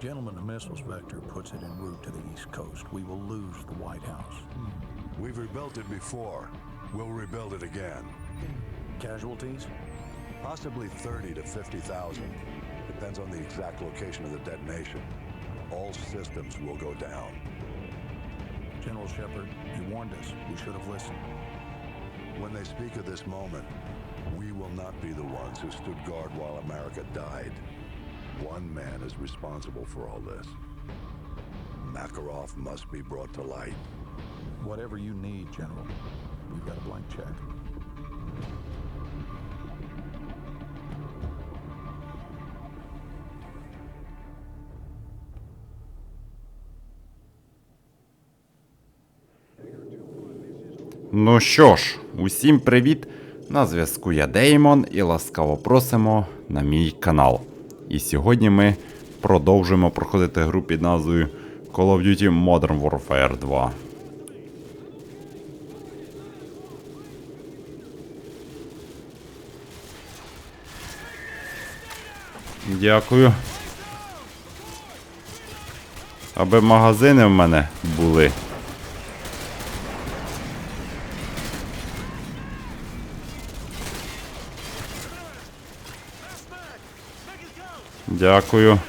Gentlemen, the missiles vector puts it en route to the East Coast. We will lose the White House. Hmm. We've rebuilt it before. We'll rebuild it again. Casualties? Possibly 30 to 50,000. Depends on the exact location of the detonation. All systems will go down. General Shepard, you warned us. We should have listened. When they speak of this moment, we will not be the ones who stood guard while America died. One man is responsible for all this. Makarov must be brought to light. Whatever you need, General. We've got a blank check. Ну що ж, усім привіт! На зв'язку я Деймон і ласкаво просимо на мій канал. І сьогодні ми продовжуємо проходити гру під назвою Call of Duty Modern Warfare 2. Дякую. Аби магазини в мене були. Дякую.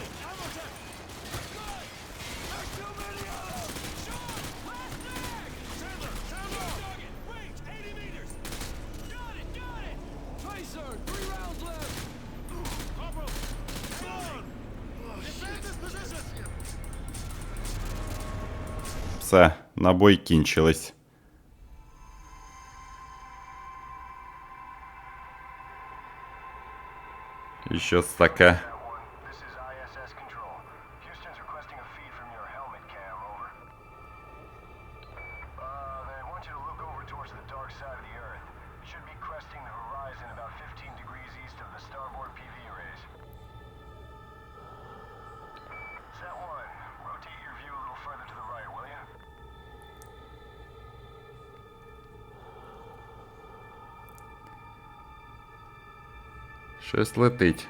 Все, набої кінчились. І щось таке. side of the Earth. You should be cresting the horizon about 15 degrees east of the starboard PV rays. Set 1, rotate your view a little further to the right, will you? Щось летить.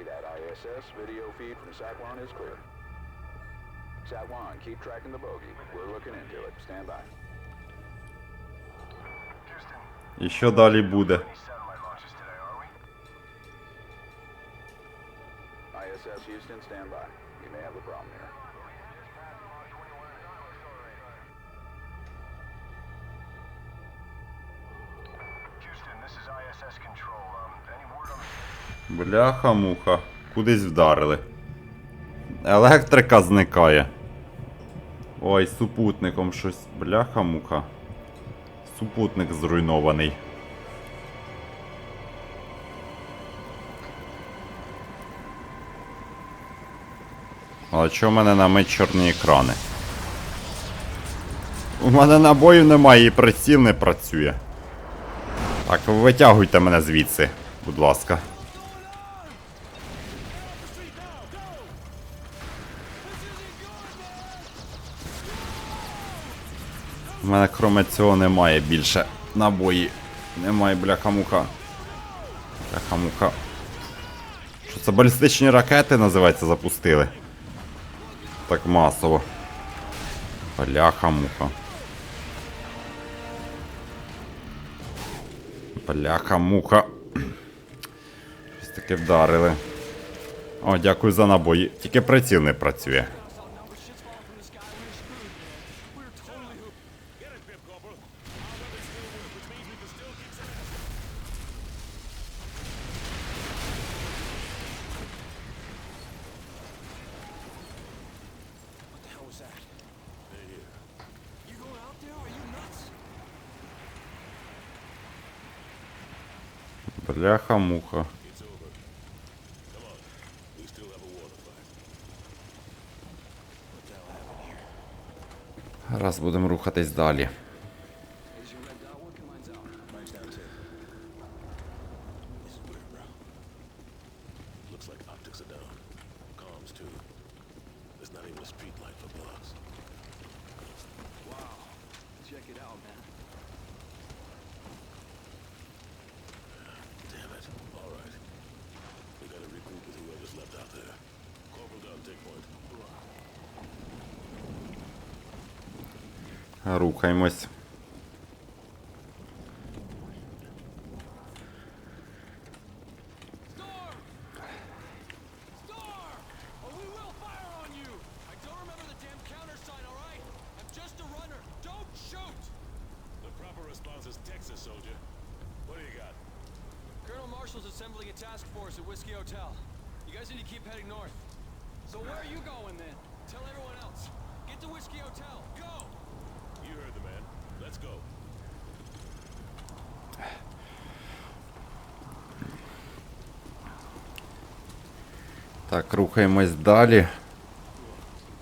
Copy that, ISS. Video feed from Sat-1 is clear. Sat-1, keep tracking the bogey. We're looking into it. Stand by. Houston, І що далі буде? any satellite launches today, are we? ISS Houston, stand by. You may have a problem here. Houston, this is ISS Control. Um, any word on the... Бляха-муха. Кудись вдарили. Електрика зникає. Ой, супутником щось. Бляха-муха. Супутник зруйнований. Але чого в мене на мить чорні екрани? У мене набоїв немає і приціл не працює. Так, витягуйте мене звідси, будь ласка. У мене кроме цього немає більше набої. Немає бляха-муха. Бляха-муха. Що це балістичні ракети називається запустили? Так масово. Бляха-муха. Бляха-муха. Щось таке вдарили. О, дякую за набої. Тільки приціл не працює. Бляха-муха. Раз будемо рухатись далі. Got? Colonel Marshall's assembling a task force at Whiskey Hotel. You guys need to keep heading north. So where are you going then? Tell everyone else. Get to Whiskey Hotel. Go! You heard the man. Let's go. Так, рухаємось далі.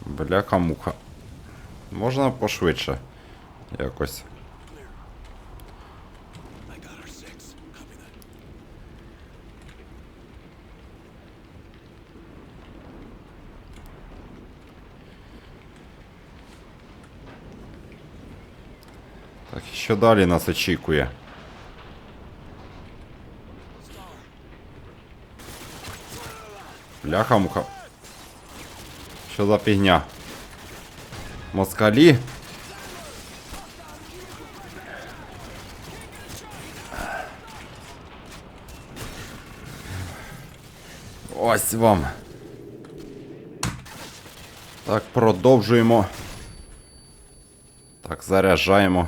Бляха-муха. Можна пошвидше. Якось. Так, що далі нас очікує? Бляха-муха. Що за фігня? Москалі? Ось вам. Так, продовжуємо. Так, заряджаємо.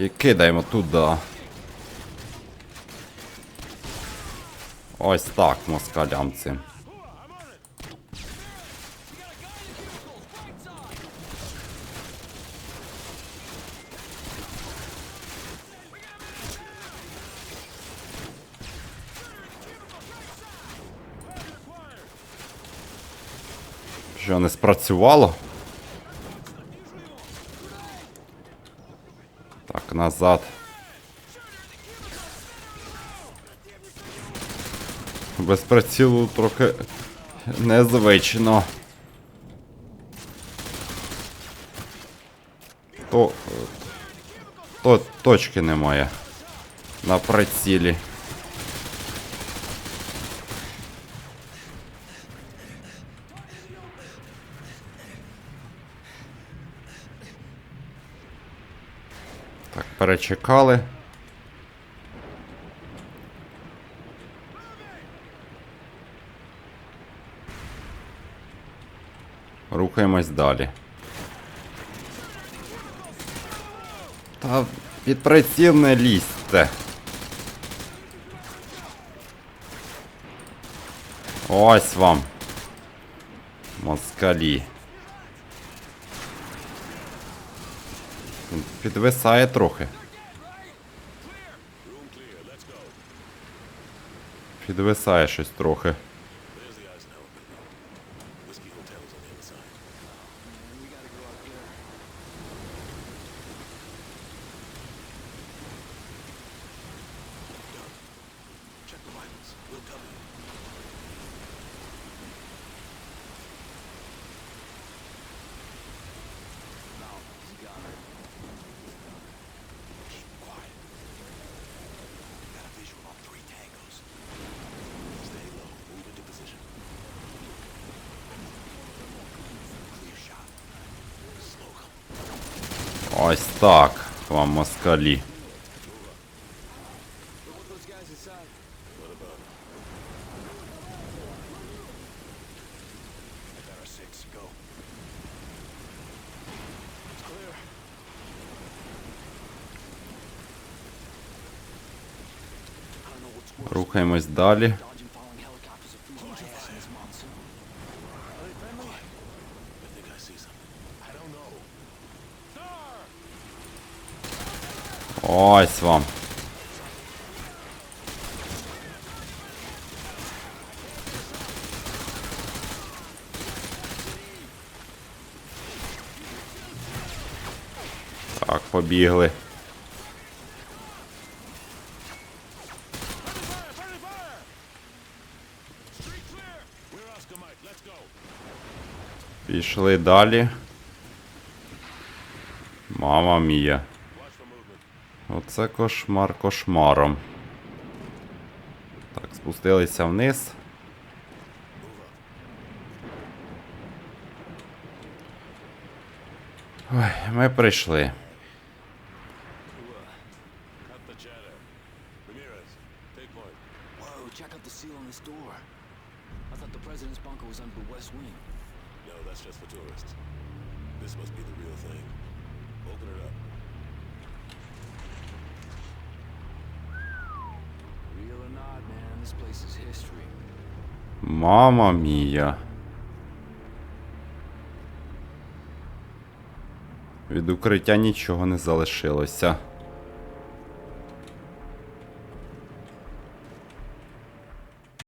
І кидаємо туди. Ось так, москалям цим. Що не спрацювало? Так, назад. Без прицілу трохи незвично. То, то точки немає на прицілі. Так, перечекали. Рухаємось далі. Та під приціл не лізьте. Ось вам. Москалі. Підвисає трохи. Підвисає щось трохи. Ось так. Вам москалі. Рухаємось далі. Ось вам. Так, побігли. Пішли далі. Мама мія. Це кошмар кошмаром. Так, спустилися вниз. Ой, ми прийшли. Мама мія. Від укриття нічого не залишилося.